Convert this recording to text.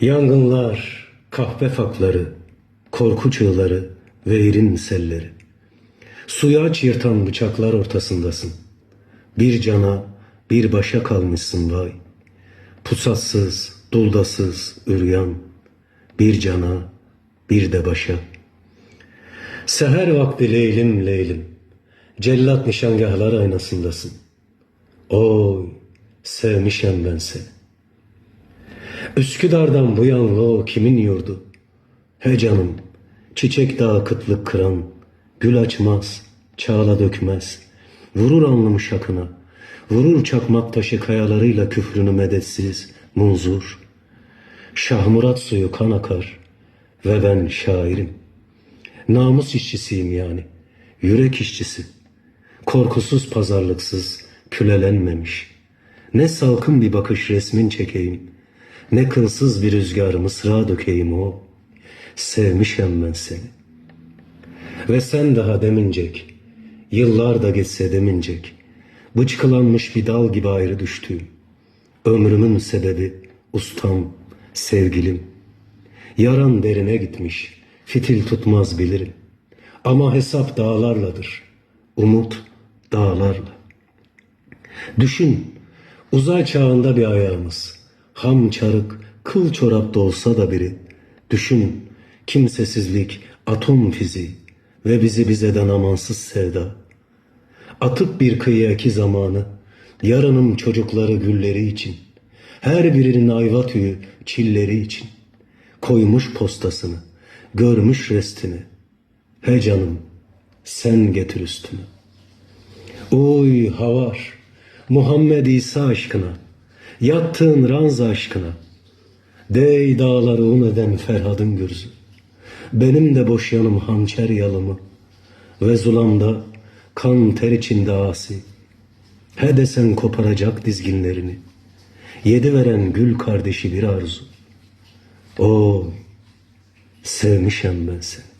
Yangınlar, kahpe fakları, korku çığları ve irin selleri. Suya aç yırtan bıçaklar ortasındasın. Bir cana, bir başa kalmışsın vay. Pusatsız, duldasız, üryan. Bir cana, bir de başa. Seher vakti leylim leylim. Cellat nişangahlar aynasındasın. Oy, sevmişem ben seni. Üsküdar'dan bu yanlı o kimin yurdu? He canım, çiçek dağı kıtlık kıran, gül açmaz, çağla dökmez. Vurur alnımı şakına, vurur çakmak taşı kayalarıyla küfrünü medetsiz, munzur. Şah Murat suyu kan akar ve ben şairim. Namus işçisiyim yani, yürek işçisi. Korkusuz pazarlıksız, külelenmemiş. Ne salkın bir bakış resmin çekeyim, ne kılsız bir rüzgar mısra dökeyim o. Sevmişem ben seni. Ve sen daha demincek, yıllar da geçse demincek, bıçkılanmış bir dal gibi ayrı düştüğüm. Ömrümün sebebi ustam, sevgilim. Yaran derine gitmiş, fitil tutmaz bilirim. Ama hesap dağlarladır, umut dağlarla. Düşün, uzay çağında bir ayağımız, ham çarık, kıl çorapta olsa da biri. Düşün, kimsesizlik, atom fiziği ve bizi bizeden amansız sevda. Atıp bir kıyıya zamanı, yarının çocukları gülleri için, her birinin ayva tüyü çilleri için, koymuş postasını, görmüş restini. He canım, sen getir üstünü. Oy havar, Muhammed İsa aşkına, yattığın ranza aşkına, dey dağları un eden Ferhad'ın gürzü, benim de boş yanım hançer yalımı, ve zulamda kan ter içinde asi, he desen koparacak dizginlerini, yedi veren gül kardeşi bir arzu. Oy, sevmişem ben seni.